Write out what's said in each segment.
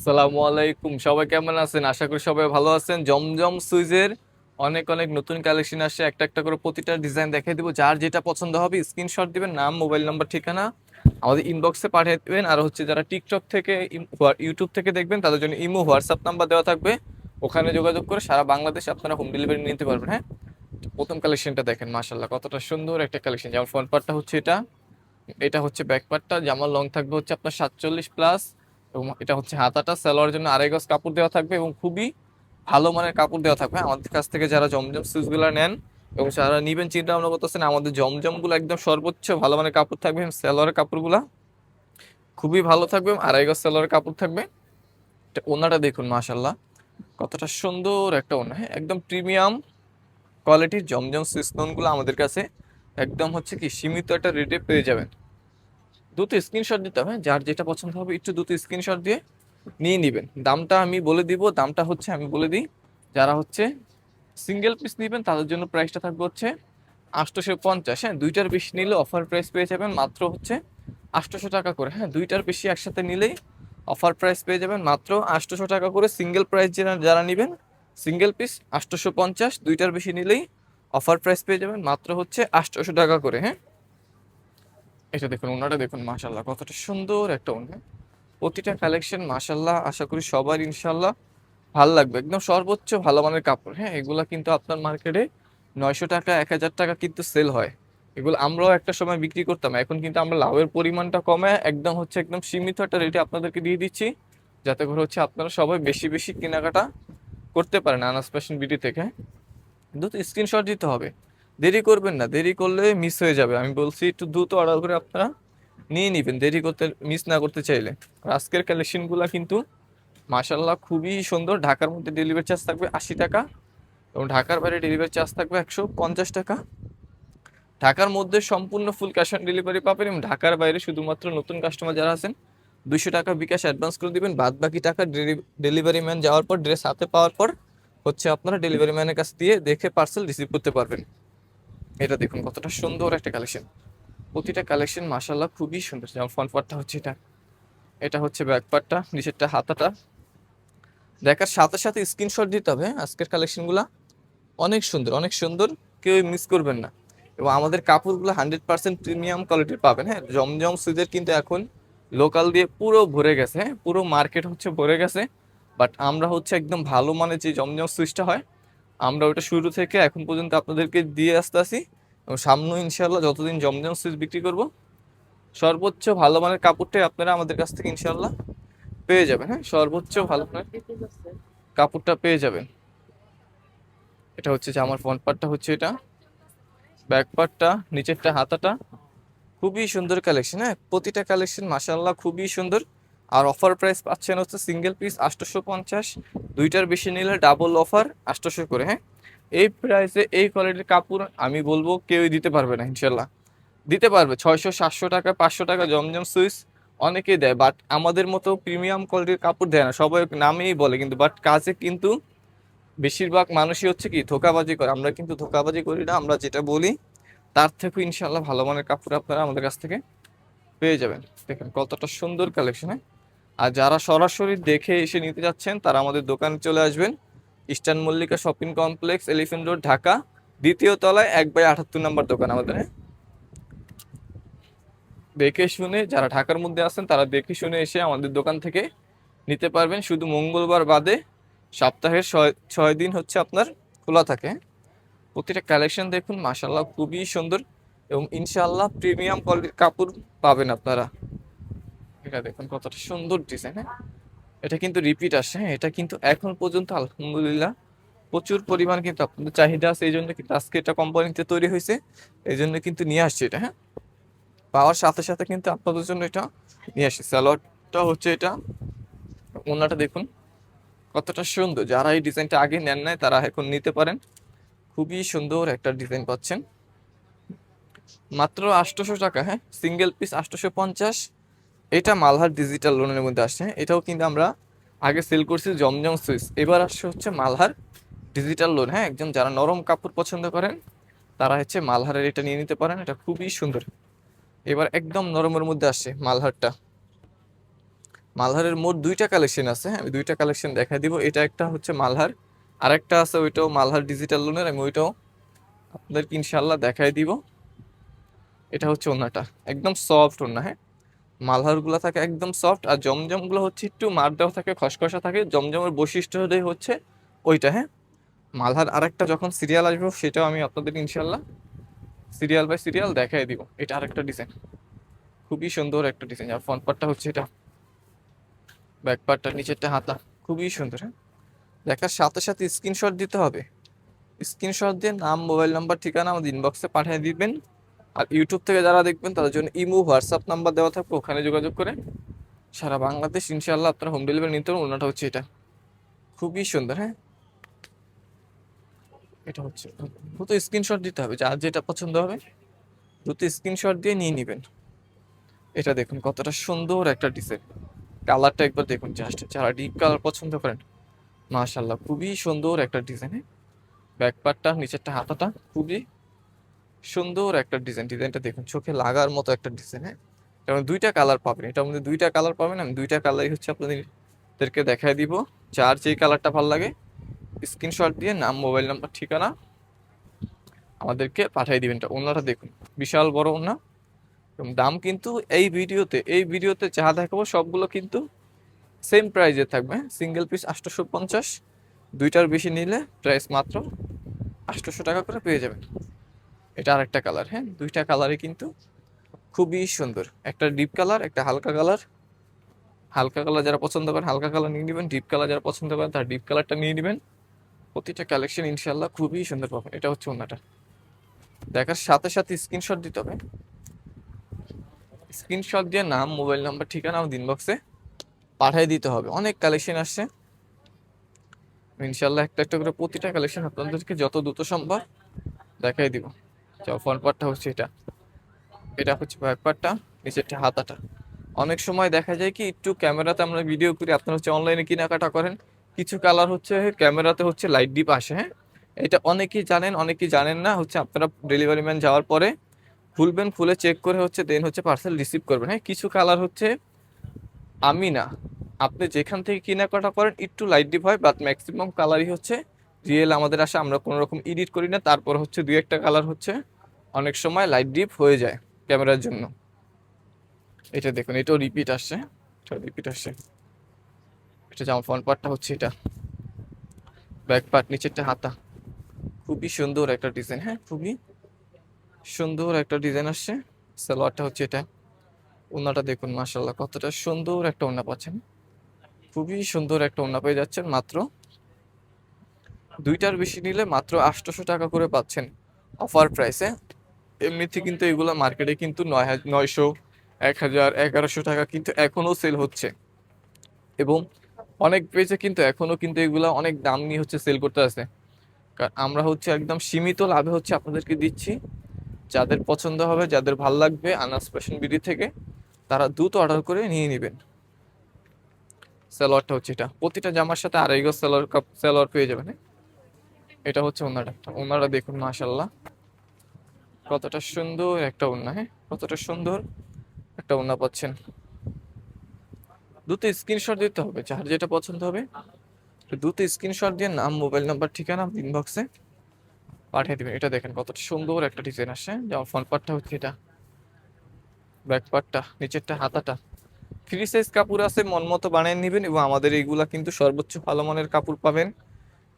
আসসালামু আলাইকুম সবাই কেমন আছেন? আশা করি সবাই ভালো আছেন। জমজম সুইজের অনেক অনেক নতুন কালেকশন আসছে। একটা একটা করে প্রতিটা ডিজাইন দেখিয়ে দিব। যার যেটা পছন্দ হবে স্ক্রিনশট দিবেন, নাম, মোবাইল নাম্বার, ঠিকানা আমাদের ইনবক্সে পাঠিয়ে দেবেন। আর হচ্ছে যারা টিকটক থেকে ইউটিউব থেকে দেখবেন, তাদের জন্য ইমো, হোয়াটসঅ্যাপ নাম্বার দেওয়া থাকবে। ওখানে যোগাযোগ করে সারা বাংলাদেশে আপনারা হোম ডেলিভারি নিতে পারবেন হ্যাঁ? প্রথম কালেকশনটা দেখেন মাশাল্লাহ কতটা সুন্দর একটা কালেকশন। যেমন ফ্রন্ট পার্টটা হচ্ছে এটা এটা হচ্ছে ব্যাক পার্টটা জামার লং থাকবে হচ্ছে আপনার সাতচল্লিশ প্লাস এবং এটা হচ্ছে হাতাটা সেলোয়ার জন্য আড়াই গজ কাপড় দেওয়া থাকবে এবং খুবই ভালো মানের কাপড় দেওয়া থাকবে। আমাদের কাছ থেকে যারা জমজম সুইচগুলো নেন এবং যারা নিবেন, চিন্তা ভাবনা করতেছেন, আমাদের জমজমগুলো একদম সর্বোচ্চ ভালো মানের কাপড় থাকবে সেলোয়ারের কাপড়গুলো খুবই ভালো থাকবে আড়াই গজ সেলোয়ারের কাপড় থাকবে। এটা ওনাটা দেখুন মাশাল্লাহ কতটা সুন্দর একটা ওনা হ্যাঁ একদম প্রিমিয়াম কোয়ালিটির জমজম সুইচগুলো আমাদের কাছে একদম হচ্ছে কি সীমিত একটা রেটে পেয়ে যাবেন। দুটো স্ক্রিনশট দিতে হবে, যার যেটা পছন্দ হবে একটু দুটো স্ক্রিনশট দিয়ে নিয়ে নেবেন। দামটা আমি বলে দিব, দামটা হচ্ছে আমি বলে দিই, যারা হচ্ছে সিঙ্গেল পিস নেবেন, তাদের জন্য প্রাইসটা থাকবে হচ্ছে আটশোশো পঞ্চাশ হ্যাঁ দুইটার বেশি নিলে অফার প্রাইস পেয়ে যাবেন মাত্র হচ্ছে আটশোশো টাকা করে। হ্যাঁ দুইটার বেশি একসাথে নিলেই অফার প্রাইস পেয়ে যাবেন মাত্র আটশোশো টাকা করে সিঙ্গেল প্রাইস যারা যারা নেবেন সিঙ্গেল পিস আটশোশো পঞ্চাশ দুইটার বেশি নিলেই অফার প্রাইস পেয়ে যাবেন মাত্র হচ্ছে আটশোশো টাকা করে। হ্যাঁ এটা দেখুন ওনাটা দেখুন মাশাল্লাহ কতটা সুন্দর একটা ওনা প্রতিটা কালেকশন মাশাল্লাহ আশা করি সবার ইনশাল্লাহ ভালো লাগবে। একদম সর্বোচ্চ ভালো মানের কাপড় হ্যাঁ এগুলা কিন্তু আপনার মার্কেটে নয়শো টাকা, এক হাজার টাকা কিন্তু সেল হয়। এগুলো আমরাও একটা সময় বিক্রি করতাম, এখন কিন্তু আমরা লাভের পরিমাণটা কমে, একদম হচ্ছে, একদম সীমিত একটা রেটে আপনাদেরকে দিয়ে দিচ্ছি, যাতে করে হচ্ছে আপনারা সবাই বেশি বেশি কেনাকাটা করতে পারেন, আনাস ফ্যাশন বিডি থেকে। কিন্তু স্ক্রিনশট দিতে হবে। দেরি করবেন না, দেরি করলে মিস হয়ে যাবে। আমি বলছি একটু দ্রুত অর্ডার করে আপনারা নিয়ে নেবেন, দেরি করতে মিস না করতে চাইলে। আজকের কালেকশনগুলো কিন্তু মাশাল্লাহ খুবই সুন্দর। ঢাকার মধ্যে ডেলিভারি চার্জ থাকবে আশি টাকা এবং ঢাকার বাইরে ডেলিভারি চার্জ থাকবে একশো পঞ্চাশ টাকা। ঢাকার মধ্যে সম্পূর্ণ ফুল ক্যাশ অন ডেলিভারি পাবেন এবং ঢাকার বাইরে শুধুমাত্র নতুন কাস্টমার যারা আছেন দুশো টাকা বিকাশ অ্যাডভান্স করে দিবেন। বাদ বাকি টাকা ডেলিভারি ম্যান যাওয়ার পর ড্রেস হাতে পাওয়ার পর, হচ্ছে আপনারা ডেলিভারি ম্যানের কাছ দিয়ে দেখে পার্সেল রিসিভ করতে পারবেন। এটা দেখুন কতটা সুন্দর একটা কালেকশন প্রতিটা কালেকশন মাসাল্লাহ খুবই সুন্দর। যেমন ফ্রন্ট পার্টটা হচ্ছে এটা। এটা হচ্ছে ব্যাক পার্টটা নিচেরটা হাতাটা। দেখার সাথে সাথে স্ক্রিনশট দিতে হবে হ্যাঁ, আজকের কালেকশনগুলো অনেক সুন্দর অনেক সুন্দর। কেউ মিস করবেন না। এবং আমাদের কাপড়গুলো হান্ড্রেড পার্সেন্ট প্রিমিয়াম কোয়ালিটির পাবেন হ্যাঁ? জমজম সুইজের কিন্তু এখন লোকাল দিয়ে পুরো ভরে গেছে হ্যাঁ? পুরো মার্কেট হচ্ছে ভরে গেছে। বাট আমরা হচ্ছে একদম ভালো মানের যে জমজম সুইচটা হয় আমরা ওটা শুরু থেকে এখন পর্যন্ত আপনাদেরকে দিয়ে আসতে আসি এবং সামনে ইনশাল্লাহ যতদিন জমজম সুইচ বিক্রি করব, সর্বোচ্চ ভালো মানের কাপড়টাই আপনারা আমাদের কাছ থেকে ইনশাল্লাহ পেয়ে যাবেন। হ্যাঁ সর্বোচ্চ ভালো মানের কাপড়টা পেয়ে যাবেন। এটা হচ্ছে যে আমার ফ্রন্ট পার্টটা হচ্ছে এটা। ব্যাক পার্টটা নিচেরটা হাতাটা। খুবই সুন্দর কালেকশন হ্যাঁ প্রতিটা কালেকশন মাসাল্লাহ খুবই সুন্দর। আর অফার প্রাইস পাচ্ছেন হচ্ছে সিঙ্গেল পিস আটশোশো পঞ্চাশ, দুইটার বেশি নিলে ডাবল অফার আটশোশো করে হ্যাঁ? এই প্রাইসে এই কোয়ালিটির কাপড় আমি বলব কেউই দিতে পারবে না, ইনশাল্লাহ। দিতে পারবে, ছয়শো, সাতশো টাকা, পাঁচশো টাকা জমজম সুইচ অনেকেই দেয় বাট আমাদের মতো প্রিমিয়াম কোয়ালিটির কাপড় দেয় না, সবাই নামেই বলে কিন্তু বাট কাজে কিন্তু বেশিরভাগ মানুষই হচ্ছে কি ধোকাবাজি করে, আমরা কিন্তু ধোকাবাজি করি না, আমরা যেটা বলি তার থেকে ইনশাল্লাহ ভালো মানের কাপড় আপনারা আমাদের কাছ থেকে পেয়ে যাবেন। দেখেন কতটা সুন্দর কালেকশন হ্যাঁ? আর যারা সরাসরি দেখে এসে নিতে যাচ্ছেন, তারা আমাদের দোকানে চলে আসবেন eastern Mallika shopping complex, elephant road, Dhaka দ্বিতীয় তলায় এক বাই আটাত্তর নম্বর দোকান আমাদের? দেখে শুনে যারা ঢাকার মধ্যে আছেন, তারা দেখে শুনে এসে আমাদের দোকান থেকে নিতে পারবেন শুধু মঙ্গলবার বাদে সপ্তাহের ছয় দিন হচ্ছে আপনার খোলা থাকে? প্রতিটা কালেকশন দেখুন মাসাল্লাহ খুবই সুন্দর এবং ইনশাআল্লাহ প্রিমিয়াম কোয়ালিটির কাপড় পাবেন আপনারা এটা দেখুন কতটা সুন্দর ডিজাইন হ্যাঁ? এটা কিন্তু রিপিট আসে হ্যাঁ? এটা কিন্তু এখন পর্যন্ত, আলহামদুলিল্লাহ, প্রচুর পরিমাণ কিন্তু আপনাদের চাহিদা আছে, এই জন্য কিন্তু আজকে এটা কোম্পানিতে তৈরি হয়েছে, এই জন্য কিন্তু নিয়ে আসছে এটা হ্যাঁ? পাওয়ার সাথে সাথে কিন্তু আপনাদের জন্য এটা নিয়ে আসছে। স্যালোয়ারটা হচ্ছে এটা, ওনাটা দেখুন, কতটা সুন্দর। যারা এই ডিজাইনটা আগে নেন নাই, তারা এখন নিতে পারেন। খুবই সুন্দর একটা ডিজাইন পাচ্ছেন। মাত্র আটশোশো টাকা হ্যাঁ? সিঙ্গেল পিস আটশোশো পঞ্চাশ। এটা মালহার ডিজিটাল লোনের মধ্যে আসছে? এটাও কিন্তু আমরা আগে সেল করছি জমজম সুইচ এবার আসছে হচ্ছে মালহার ডিজিটাল লোন হ্যাঁ? একদম যারা নরম কাপড় পছন্দ করেন, তারা হচ্ছে মালহারের এটা নিয়ে নিতে পারেন। এটা খুবই সুন্দর। এবার একদম নরমের মধ্যে আসছে মালহারটা। মালহারের মোট দুইটা কালেকশন আছে হ্যাঁ? আমি দুইটা কালেকশন দেখাই দিব। এটা একটা হচ্ছে মালহার, আরেকটা আছে ওইটাও মালহার ডিজিটাল লোনের আমি ওইটাও আপনাদেরকে ইনশাল্লাহ দেখাই দিব। এটা হচ্ছে ওনাটা। একদম সফট ওনা হ্যাঁ? মালহারগুলো থাকে একদম সফট আর জমজমগুলো হচ্ছে একটু মার দেওয়া থাকে, খসখসা থাকে। জমজমের বৈশিষ্ট্যটাই হচ্ছে ওইটা হ্যাঁ? মালহার আরেকটা যখন সিরিয়াল আসবে, সেটাও আমি আপনাদের ইনশাল্লাহ সিরিয়াল বাই সিরিয়াল দেখাই দিব। এটা আরেকটা ডিজাইন খুবই সুন্দর একটা ডিজাইন আর ফ্রন্ট পার্টটা হচ্ছে এটা। ব্যাক পার্টটা নিচেরটা হাতা। খুবই সুন্দর হ্যাঁ? দেখার সাথে সাথে স্ক্রিনশট দিতে হবে। স্ক্রিনশট দিয়ে নাম মোবাইল নাম্বার ঠিকানা আমাদের ইনবক্সে পাঠিয়ে দিবেন। আর ইউটিউব থেকে যারা দেখবেন, তাদের জন্য ইমো হোয়াটসঅ্যাপ নাম্বার দেওয়া থাকবে, ওখানে যোগাযোগ করে সারা বাংলাদেশ ইনশাল্লাহ আপনারা হোম ডেলিভারি নিতে পারেন ওনাটা হচ্ছে এটা। খুবই সুন্দর হ্যাঁ? এটা হচ্ছে দ্রুত স্ক্রিনশট দিতে হবে, যার যেটা পছন্দ হবে দ্রুত স্ক্রিনশট দিয়ে নিয়ে নেবেন। এটা দেখুন, কতটা সুন্দর একটা ডিজাইন কালারটা একবার দেখুন জাস্ট যারা ডিপ কালার পছন্দ করেন মাশাল্লাহ খুবই সুন্দর একটা ডিজাইন ব্যাক পার্টটা নিচেরটা, হাতাটা, খুবই সুন্দর একটা ডিজাইন ডিজাইনটা দেখুন, চোখে লাগার মতো একটা ডিজাইন হ্যাঁ? দুইটা কালার পাবেন এটার মধ্যে দুইটা কালার পাবেন, আমি দুইটা কালারই হচ্ছে আপনাদেরকে দেখাই দিব, যার যেই কালারটা ভালো লাগে স্ক্রিনশট দিয়ে নাম মোবাইল নাম্বার ঠিকানা আমাদেরকে পাঠিয়ে দিবেন, এটা ওনারা দেখুন, বিশাল বড় ওনা এবং দাম কিন্তু এই ভিডিওতে এই ভিডিওতে যা দেখাবো সবগুলো কিন্তু সেম প্রাইজে থাকবে সিঙ্গেল পিস আটশোশো পঞ্চাশ দুইটার বেশি নিলে প্রাইস মাত্র আটশোশো টাকা করে পেয়ে যাবেন। এটা আরেকটা কালার হ্যাঁ? দুইটা কালারই কিন্তু খুবই সুন্দর। একটা ডিপ কালার একটা হালকা কালার হালকা কালার যারা পছন্দ করেন, হালকা কালার নিয়ে নেবেন। ডিপ কালার যারা পছন্দ করেন, তার ডিপ কালারটা নিয়ে নেবেন। প্রতিটা কালেকশন ইনশাল্লাহ খুবই সুন্দর পাবেন। এটা হচ্ছে ওনাটা দেখার সাথে সাথে স্ক্রিনশট দিতে হবে। স্ক্রিনশট দিয়ে নাম মোবাইল নাম্বার ঠিকানা আমাদের ইনবক্সে পাঠিয়ে দিতে হবে। অনেক কালেকশন আসছে। ইনশাল্লাহ একটা একটা করে প্রতিটা কালেকশন আপনাদেরকে যত দ্রুত সম্ভব দেখাই দিব। ফ্রন্ট পার্টটা হচ্ছে এটা। এটা হচ্ছে ব্যাক পার্টটা হাতাটা। অনেক সময় দেখা যায় কি, একটু ক্যামেরাতে আমরা ভিডিও করি, আপনারা হচ্ছে অনলাইনে কেনাকাটা করেন। কিছু কালার হচ্ছে ক্যামেরাতে হচ্ছে লাইট ডিপ আসে হ্যাঁ? এটা অনেকেই জানেন অনেকেই জানেন না, হচ্ছে আপনারা ডেলিভারি ম্যান যাওয়ার পরে খুলবেন খুলে চেক করে হচ্ছে দেন হচ্ছে পার্সেল রিসিভ করবেন হ্যাঁ? কিছু কালার হচ্ছে আমি না আপনি যেখান থেকে কেনাকাটা করেন, একটু লাইট ডিপ হয় বাট ম্যাক্সিমাম কালারই হচ্ছে রিয়েল আমাদের আসে, আমরা কোনো রকম এডিট করি না, তারপর হচ্ছে দুই একটা কালার হচ্ছে, অনেক সময় লাইট ডিপ হয়ে যায় ক্যামেরার জন্য। এটা দেখুন, এটাও রিপিট আসছে এটা রিপিট আসছে। এটা জামা ফ্রন্ট পার্টটা হচ্ছে এটা। ব্যাক পার্ট নিচেরটা হাতা। খুবই সুন্দর একটা ডিজাইন হ্যাঁ খুবই সুন্দর একটা ডিজাইন আসছে। সালোয়ারটা হচ্ছে এটা। ওনাটা দেখুন মাসাল্লাহ কতটা সুন্দর একটা ওনা পাচ্ছেন। খুবই সুন্দর একটা ওনা পেয়ে যাচ্ছেন, মাত্র দুইটার বেশি নিলে মাত্র আটশোশো টাকা করে পাচ্ছেন অফার প্রাইসে। এমনিতে কিন্তু এগুলো মার্কেটে কিন্তু নয় নয়শো, এক হাজার, এগারোশো টাকা কিন্তু এখনও সেল হচ্ছে। এবং অনেক পেজে কিন্তু এখনও কিন্তু এগুলো অনেক দাম নিয়ে হচ্ছে সেল করতে আছে। কারণ আমরা হচ্ছে একদম সীমিত লাভে হচ্ছে আপনাদেরকে দিচ্ছি। যাদের পছন্দ হবে, যাদের ভালো লাগবে, আনাস ফ্যাশন বিডি থেকে তারা দ্রুত অর্ডার করে নিয়ে নেবেন। সালোয়ারটা হচ্ছে এটা। প্রতিটা জামার সাথে আড়াই গজ সালোয়ার কাপ সালোয়ার পেয়ে যাবেন। হ্যাঁ? এটা হচ্ছে ওনাটা ওনারা দেখুন মাশাল্লাহ কতটা সুন্দর একটা ওনা হ্যাঁ? কতটা সুন্দর একটা ওনা পাচ্ছেন। দুটো স্ক্রিনশট দিতে হবে, যার যেটা পছন্দ হবে। দুটো স্ক্রিনশট দিয়ে নাম, মোবাইল নাম্বার, ঠিকানা ইনবক্সে পাঠিয়ে দিবেন। এটা দেখেন, কতটা সুন্দর একটা ডিজাইন আসে যেমন ফ্রন্ট পার্টটা হচ্ছে এটা। ব্যাক পার্টটা নিচেরটা, হাতাটা। ফ্রি সাইজ কাপড় আছে, মন মতো বানিয়ে নেবেন এবং আমাদের এইগুলা কিন্তু সর্বোচ্চ ভালো মানের কাপড় পাবেন।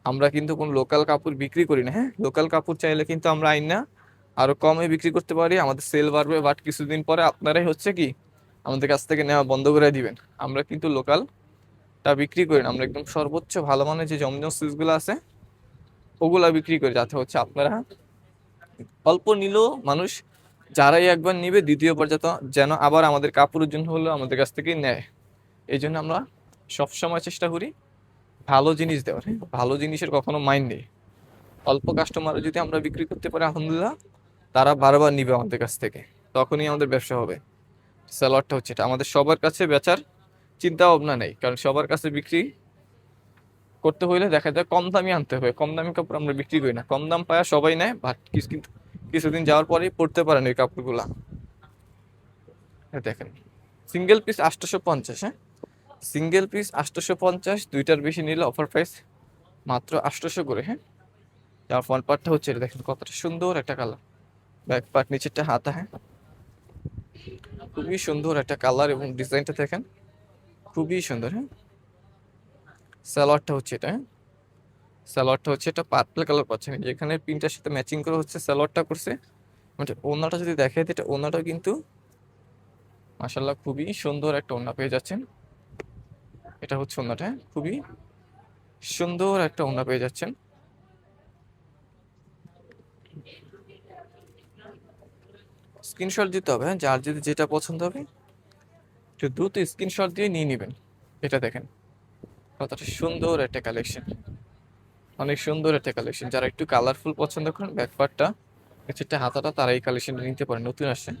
আমরা কিন্তু কোনো লোকাল কাপড় বিক্রি করি না হ্যাঁ? লোকাল কাপড় চাইলে কিন্তু আমরা আইন না, আরও কমে বিক্রি করতে পারি। আমাদের সেল বাড়বে বাট কিছুদিন পরে আপনারাই হচ্ছে কি, আমাদের কাছ থেকে নেওয়া বন্ধ করে দিবেন। আমরা কিন্তু লোকালটা বিক্রি করি না, আমরা একদম সর্বোচ্চ ভালো মানের যে জমজম সুইচগুলো আছে, ওগুলা বিক্রি করি, যাতে হচ্ছে আপনারা অল্প নিলেও মানুষ যারাই একবার নিবে দ্বিতীয়বার যাতে যেন আবার আমাদের কাপড়ের জন্য হলেও আমাদের কাছ থেকে নেয়। এই জন্য আমরা সবসময় চেষ্টা করি ভালো জিনিস দেওয়ার হ্যাঁ? ভালো জিনিসের কখনো মাইন্ড নেই। অল্প কাস্টমার যদি আমরা বিক্রি করতে পারি, আলহামদুলিল্লাহ, তারা বারবার নিবে আমাদের কাছ থেকে। তখনই আমাদের ব্যবসা হবে। স্যালোয়ারটা হচ্ছে এটা। আমাদের সবার কাছে বেচার চিন্তা ভাবনা নেই। কারণ সবার কাছে বিক্রি করতে হইলে দেখা যায় কম দামি আনতে হবে কম দামি কাপড় আমরা বিক্রি করি না। কম দাম পায়া সবাই নেয় বাট কিন্তু কিছুদিন যাওয়ার পরেই পড়তে পারেন ওই কাপড়গুলা। এই দেখেন। সিঙ্গেল পিস আটশোশো পঞ্চাশ হ্যাঁ? সিঙ্গেল পিস আটশোশো পঞ্চাশ দুইটার বেশি নিলে অফার প্রাইস মাত্র আটশোশো করে হ্যাঁ? যার ফ্রন্ট পার্টটা হচ্ছে এটা, দেখেন কতটা সুন্দর একটা কালার ব্যাক পার্ট নিচেরটা হাতা হ্যাঁ? খুবই সুন্দর একটা কালার এবং ডিজাইনটা দেখেন। খুবই সুন্দর হ্যাঁ? সালোয়ারটা হচ্ছে এটা হ্যাঁ? সালোয়ারটা হচ্ছে এটা পার্পল কালার পাচ্ছেন যেখানে প্রিন্টার সাথে ম্যাচিং করে হচ্ছে, সালোয়ারটা করছে। মানে ওনাটা যদি দেখে এটা ওনাটা কিন্তু মাসাল্লাহ খুবই সুন্দর একটা ওনা পেয়ে যাচ্ছেন। এটা হচ্ছে ওনাটা? খুবই সুন্দর একটা ওনা পেয়ে যাচ্ছেন। স্ক্রিনশট দিতে হবে হ্যাঁ যার যদি যেটা পছন্দ হবে একটু দ্রুত স্ক্রিনশট দিয়ে নিয়ে নেবেন। এটা দেখেন কতটা সুন্দর একটা কালেকশন। অনেক সুন্দর একটা কালেকশন। যারা একটু কালারফুল পছন্দ করেন ব্যাকপার্টটা নিচেরটা হাতাটা তারা এই কালেকশনটা নিতে পারেন নতুন আসছে।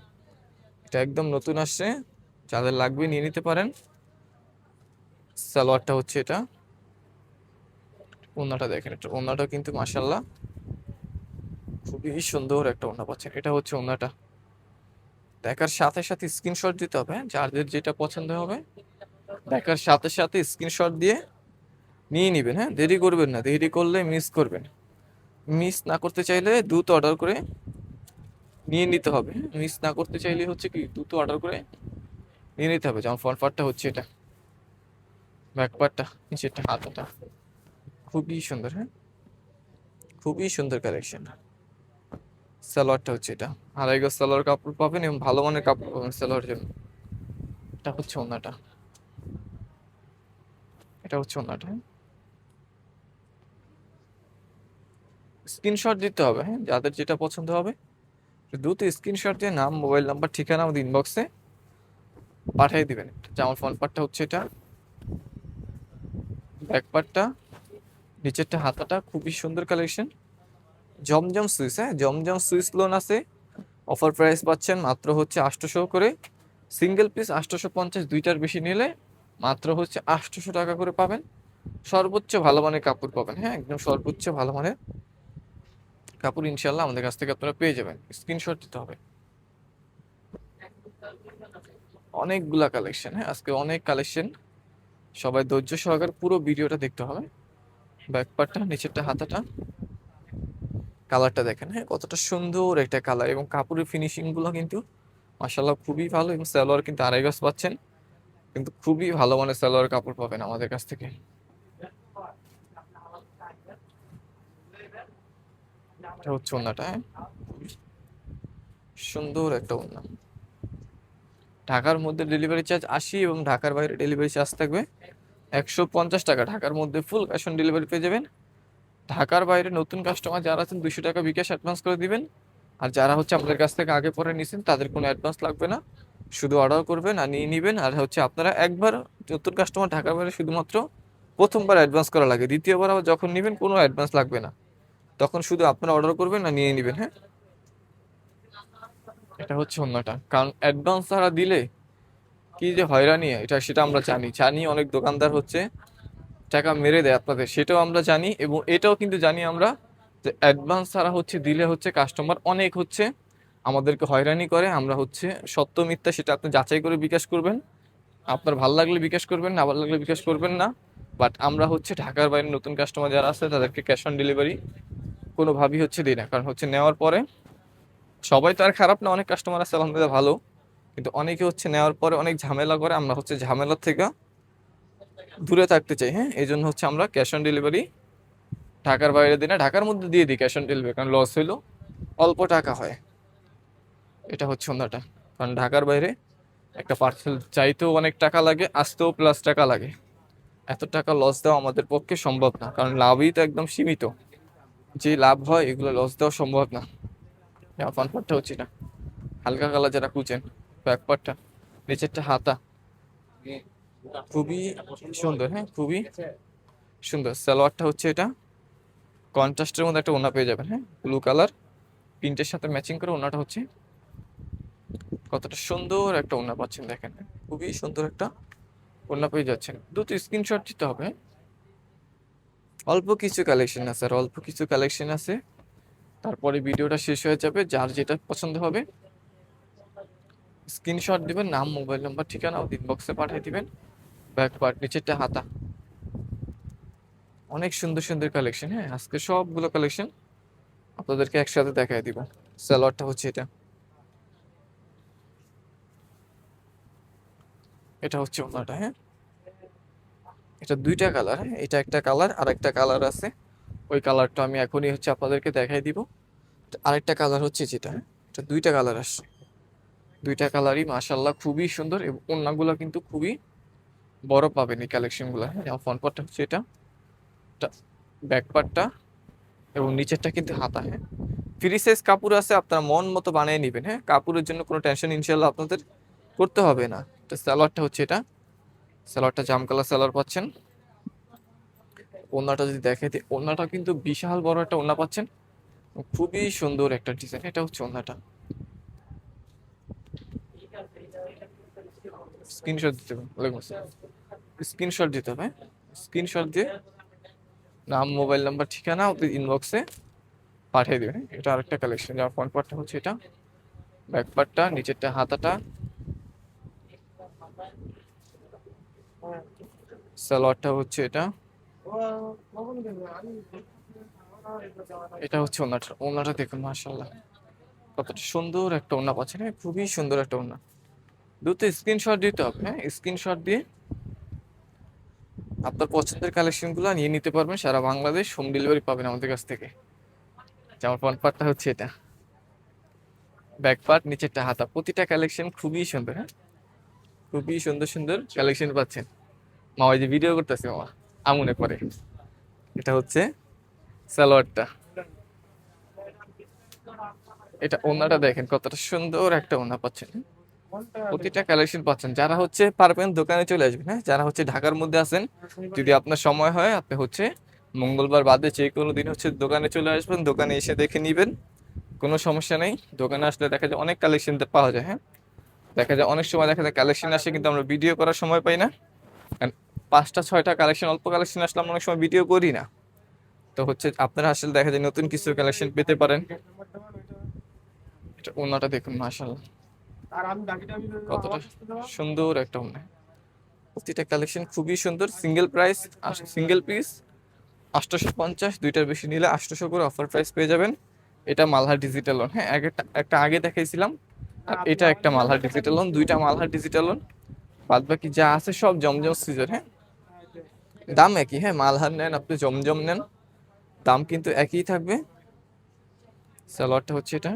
এটা একদম নতুন আসছে যাদের লাগবে নিয়ে নিতে পারেন। সালোয়ারটা হচ্ছে এটা। ওনাটা দেখেন এটা ওনাটা কিন্তু মাসাল্লাহ খুবই সুন্দর একটা ওনা পাচ্ছেন। এটা হচ্ছে ওনাটা দেখার সাথে সাথে স্ক্রিনশট দিতে হবে হ্যাঁ? যাদের যেটা পছন্দ হবে, দেখার সাথে সাথে স্ক্রিনশট দিয়ে নিয়ে নেবেন হ্যাঁ? দেরি করবেন না, দেরি করলে মিস করবেন। মিস না করতে চাইলে দ্রুত অর্ডার করে নিয়ে নিতে হবে মিস না করতে চাইলে হচ্ছে কি দ্রুত অর্ডার করে নিয়ে নিতে হবে। যেমন ফ্রন্ট হচ্ছে এটা। ব্যাক পার্টটা নিচেরটা হাতাটা। খুবই সুন্দর হ্যাঁ? খুবই সুন্দর কালেকশন সালোয়ারটা হচ্ছে এটা। আড়াই সালোয়ার কাপড় পাবেন এবং ভালো মানের কাপড় পাবেন সালোয়ার জন্য। এটা হচ্ছে ওনাটা এটা হচ্ছে ওনাটা হ্যাঁ? স্ক্রিনশট দিতে হবে হ্যাঁ? যাদের যেটা পছন্দ হবে, দ্রুত স্ক্রিনশট দিয়ে নাম, মোবাইল নাম্বার, ঠিকানা আমাদের ইনবক্সে পাঠিয়ে দিবেন। জামার ফোন পার্টটা হচ্ছে এটা। ব্যাক পার্টটা নিচেরটা হাতাটা খুবই সুন্দর কালেকশন জমজম সুইস হ্যাঁ? জমজম সুইস লোন আছে। অফার প্রাইস পাচ্ছেন মাত্র হচ্ছে আটশোশো করে। সিঙ্গেল পিস আটশোশো পঞ্চাশ, দুইটার বেশি নিলে মাত্র হচ্ছে আটশোশো টাকা করে পাবেন। সর্বোচ্চ ভালো মানের কাপড় পাবেন হ্যাঁ? একদম সর্বোচ্চ ভালো মানের কাপড় ইনশাল্লাহ আমাদের কাছ থেকে আপনারা পেয়ে যাবেন। স্ক্রিনশট দিতে হবে। অনেকগুলা কালেকশন হ্যাঁ? আজকে অনেক কালেকশন সবাই ধৈর্য সহকারে পুরো ভিডিওটা দেখতে হবে। ব্যাক পার্টটা নিচেরটা, হাতাটা। কালারটা দেখেন হ্যাঁ কতটা সুন্দর একটা কালার এবং কাপড়ের ফিনিশিংগুলো কিন্তু মাসাল্লাহ খুবই ভালো এবং সালোয়ার কিন্তু আড়াই গজ পাচ্ছেন। কিন্তু খুবই ভালো মানের সালোয়ার কাপড় পাবেন আমাদের কাছ থেকে। হচ্ছে ওন্নাটা হ্যাঁ। সুন্দর একটা ওন্না ঢাকার মধ্যে ডেলিভারি চার্জ আশি এবং ঢাকার বাইরে ডেলিভারি চার্জ থাকবে একশো পঞ্চাশ টাকা। ঢাকার মধ্যে ফুল ক্যাশ অন ডেলিভারি পেয়ে যাবেন। ঢাকার বাইরে নতুন কাস্টমার যারা আছেন দুশো টাকা বিকাশ অ্যাডভান্স করে দিবেন। আর যারা হচ্ছে আপনাদের কাছ থেকে আগে পরে নিছেন, তাদের কোনো অ্যাডভান্স লাগবে না। শুধু অর্ডার করবেন আর নিয়ে নেবেন। আর হচ্ছে আপনারা একবার নতুন কাস্টমার ঢাকার বাইরে শুধুমাত্র প্রথমবার অ্যাডভান্স করা লাগে। দ্বিতীয়বার আবার যখন নেবেন, কোনো অ্যাডভান্স লাগবে না। তখন শুধু আপনারা অর্ডার করবেন আর নিয়ে নেবেন হ্যাঁ? এটা হচ্ছে অন্যটা। কারণ অ্যাডভান্স ছাড়া দিলে কি যে হয়রানি, এটা সেটা আমরা জানি। জানি অনেক দোকানদার হচ্ছে টাকা মেরে দেয় আপনাদের, সেটাও আমরা জানি এবং এটাও কিন্তু জানি আমরা যে অ্যাডভান্স ছাড়া হচ্ছে, দিলে হচ্ছে কাস্টমার অনেক হচ্ছে, আমাদেরকে হয়রানি করে, আমরা হচ্ছে সত্য মিথ্যা সেটা আপনি যাচাই করে বিকাশ করবেন। আপনার ভালো লাগলে বিকাশ করবেন, না ভালো লাগলে বিকাশ করবেন না। বাট আমরা হচ্ছে ঢাকার বাইরে নতুন কাস্টমার যারা আছে, তাদেরকে ক্যাশ অন ডেলিভারি কোনোভাবেই হচ্ছে দিই না। কারণ হচ্ছে নেওয়ার পরে সবাই তো আর খারাপ না, অনেক কাস্টমার আছে, আলহামদুলিল্লাহ ভালো। কিন্তু অনেকে হচ্ছে নেওয়ার পরে অনেক ঝামেলা করে, আমরা হচ্ছে ঝামেলার থেকে দূরে থাকতে চাই হ্যাঁ? এই জন্য হচ্ছে আমরা ক্যাশ অন ডেলিভারি ঢাকার বাইরে দিই না, ঢাকার মধ্যে দিয়ে দিই ক্যাশ অন ডেলিভারি কারণ লস হইল, অল্প টাকা হয়। এটা হচ্ছে অন্যটা কারণ ঢাকার বাইরে একটা পার্সেল চাইতেও অনেক টাকা লাগে, আসতেও প্লাস টাকা লাগে। এত টাকা লস দেওয়া আমাদের পক্ষে সম্ভব না, কারণ লাভই তো একদম সীমিত। যে লাভ হয়, এগুলো লস দেওয়া সম্ভব না। ফ্রন্ট পার্টটা হচ্ছে না হালকা কালার যারা কুচেন ব্যাক পার্টটা, নিচেরটা হাতা। খুবই সুন্দর হ্যাঁ খুবই সুন্দর। সালোয়ারটা হচ্ছে এটা, কন্ট্রাস্টের মধ্যে একটা ওনা পেয়ে যাবেন হ্যাঁ ব্লু কালার। প্রিন্টের সাথে ম্যাচিং করে ওনাটা হচ্ছে কতটা সুন্দর একটা ওনা পাচ্ছেন দেখেন। খুবই সুন্দর একটা ওনা পেয়ে যাচ্ছেন। দুটো স্ক্রিনশট দিতে হবে। অল্প কিছু কালেকশন আছে, আর অল্প কিছু কালেকশন আছে। তারপরে ভিডিওটা শেষ হয়ে যাবে, যার যেটা পছন্দ হবে। স্ক্রিনশট দিবেন, নাম মোবাইল নাম্বার ঠিকানা ইনবক্সে পাঠিয়ে দিবেন। ব্যাক পার্ট, নিচেরটা হাতা। অনেক সুন্দর সুন্দর কালেকশন হ্যাঁ? আজকে সবগুলো কালেকশন আপনাদেরকে একসাথে দেখাই দিব। সালোয়ারটা হচ্ছে এটা। এটা হচ্ছে ওনাটা হ্যাঁ? এটা দুইটা কালার হ্যাঁ? এটা একটা কালার আর একটা কালার আছে। ওই কালারটা আমি এখনই হচ্ছে আপনাদেরকে দেখাই দিব। আরেকটা কালার হচ্ছে যেটা? এটা দুইটা কালার আসছে। দুইটা কালারই মাশাল্লাহ খুবই সুন্দর এবং ওড়নাগুলো কিন্তু খুবই বড় পাবেন এই কালেকশনগুলো হ্যাঁ ফ্রন্ট পার্টটা হচ্ছে এটা ব্যাক পার্টটা এবং নিচেরটা কিন্তু হাতা হ্যাঁ। ফ্রি সাইজ কাপড় আছে, আপনারা মন মতো বানিয়ে নেবেন হ্যাঁ। কাপড়ের জন্য কোনো টেনশন ইনশাল্লাহ আপনাদের করতে হবে না। তো সালোয়ারটা হচ্ছে এটা। সালোয়ারটা জাম কালার সালোয়ার পাচ্ছেন। ওড়নাটা যদি দেখে দিই ওড়নাটা কিন্তু বিশাল বড় একটা ওড়না পাচ্ছেন। খুবই সুন্দর একটা ডিজাইন এটা হচ্ছে ওড়নাটা। স্ক্রিনশট দিতে হবে, ওয়ালাইকুম স্ক্রিনশট দিতে হবে স্ক্রিনশট দিয়ে নাম মোবাইল নাম্বার ঠিকানা ওদের ইনবক্সে পাঠিয়ে দেবেন এটা আরেকটা কালেকশন যার ফ্রন্ট পার্টটা হচ্ছে এটা। ব্যাক পার্টটা নিচেরটা হাতাটা। সালোয়ারটা হচ্ছে এটা। এটা হচ্ছে ওনাটা ওনাটা দেখুন মাশাল্লাহ কতটা সুন্দর একটা ওনা পাচ্ছেন হ্যাঁ খুবই সুন্দর একটা ওনা দুটো স্ক্রিনশট দিতে হবে হ্যাঁ স্ক্রিনশট দিয়ে আপনার পছন্দের কালেকশনগুলো নিয়ে নিতে পারবেন, সারা বাংলাদেশ হোম ডেলিভারি পাবেন আমাদের কাছ থেকে। জামার ফ্রন্ট পার্টটা হচ্ছে এটা। ব্যাক পার্ট নিচেরটা হাতা। প্রতিটা কালেকশন খুবই সুন্দর হ্যাঁ খুবই সুন্দর সুন্দর কালেকশন পাচ্ছেন। মা ওই যে ভিডিও করতেছে, মামা। আমুনে পরে। এটা হচ্ছে সালোয়ারটা। এটা ওনাটা দেখেন কতটা সুন্দর একটা ওনা পাচ্ছেন। প্রতিটা কালেকশন পাচ্ছেন। যারা হচ্ছে পারবেন দোকানে চলে আসবেন হ্যাঁ? যারা হচ্ছে ঢাকার মধ্যে আছেন, যদি আপনার সময় হয়, আপনি হচ্ছে মঙ্গলবার বাদে যে কোনো দিন হচ্ছে দোকানে চলে আসবেন, দোকানে এসে দেখে নেবেন। কোনো সমস্যা নেই। দোকানে আসলে দেখা যায় অনেক কালেকশন পাওয়া যায় হ্যাঁ? দেখা যায় অনেক সময় দেখা যায় কালেকশন আসে কিন্তু আমরা ভিডিও করার সময় পাই না। পাঁচটা, ছয়টা কালেকশন অল্প কালেকশন আসলে আমরা অনেক সময় ভিডিও করি না। তো হচ্ছে আপনারা আসলে দেখা যায় নতুন কিছু কালেকশন পেতে পারেন। এটা ওনাটা দেখুন মাশাল্লাহ কতটা সুন্দর একটা ওনা। প্রতিটা কালেকশন খুবই সুন্দর সিঙ্গেল প্রাইস সিঙ্গেল পিস আটশোশো পঞ্চাশ দুইটার বেশি নিলে আটশোশো করে অফার প্রাইস পেয়ে যাবেন। এটা মালহার ডিজিটাল লোন হ্যাঁ এক একটা একটা আগে দেখাইছিলাম। আর এটা একটা মালহার ডিজিটাল লোন দুইটা মালহার ডিজিটাল লোন বাদ বাকি যা আছে সব জমজম সিজন হ্যাঁ? দাম একই হ্যাঁ মালহার নেন, আপনি জমজম নেন, দাম কিন্তু একই থাকবে। সালোয়ারটা হচ্ছে এটা।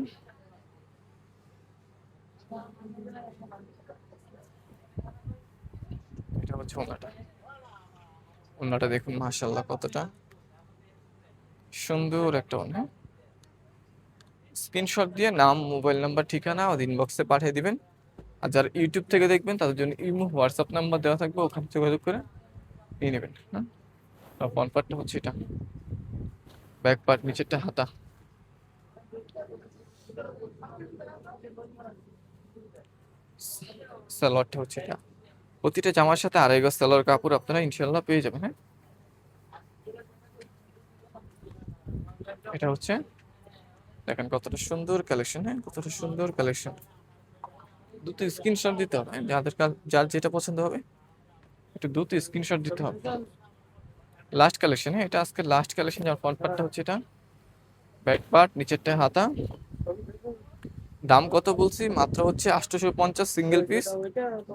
এটা হচ্ছে ওনাটা। ওনাটা দেখুন মাশাল্লাহ কতটা সুন্দর একটা ওনা। স্ক্রিনশট দিয়ে নাম, মোবাইল নাম্বার, ঠিকানা আর ইনবক্সে পাঠিয়ে দিবেন। আর যারা ইউটিউব থেকে দেখবেন, তাদের জন্য ইমো, হোয়াটসঅ্যাপ নাম্বার দেওয়া থাকবে, ওখান যোগাযোগ করে নিয়ে নেবেন হ্যাঁ? আর ফ্রন্ট পার্টটা হচ্ছে এটা। ব্যাক পার্ট নিচেরটা হাতা। সালোয়ারটা হচ্ছে এটা। প্রতিটা জামার সাথে আড়াই গজ সালোয়ার কাপড় আপনারা ইনশাল্লাহ পেয়ে যাবেন হ্যাঁ? এটা হচ্ছে, দেখেন কতটা সুন্দর কালেকশন হ্যাঁ? কতটা সুন্দর কালেকশন দুটো স্ক্রিনশট দিতে হবে হ্যাঁ? যাদের যার যেটা পছন্দ হবে। একটু দুটো স্ক্রিনশট দিতে হবে। লাস্ট কালেকশন হ্যাঁ এটা আজকে লাস্ট কালেকশন যার ফ্রন্ট পার্টটা হচ্ছে এটা। ব্যাক পার্ট নিচেরটা হাতা। দাম কত বলছি? মাত্র হচ্ছে আটশোশো পঞ্চাশ সিঙ্গেল পিস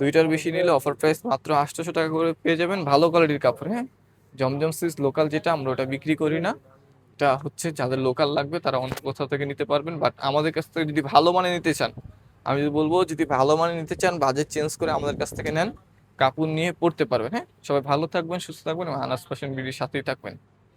দুইটার বেশি নিলে অফার প্রাইস মাত্র আটশোশো টাকা করে পেয়ে যাবেন। ভালো কোয়ালিটির কাপড় হ্যাঁ? জমজম সিজ লোকাল যেটা, আমরা ওটা বিক্রি করি না। এটা হচ্ছে যাদের লোকাল লাগবে, তারা অন্য কোথাও থেকে নিতে পারবেন। বাট আমাদের কাছ থেকে যদি ভালো মানে নিতে চান, আমি যদি বলব, যদি ভালো মানে নিতে চান বাজেট চেঞ্জ করে আমাদের কাছ থেকে নেন। কাপড় নিয়ে পড়তে পারবেন হ্যাঁ? সবাই ভালো থাকবেন, সুস্থ থাকবেন এবং আনাস ফ্যাশন বিডির সাথেই থাকবেন।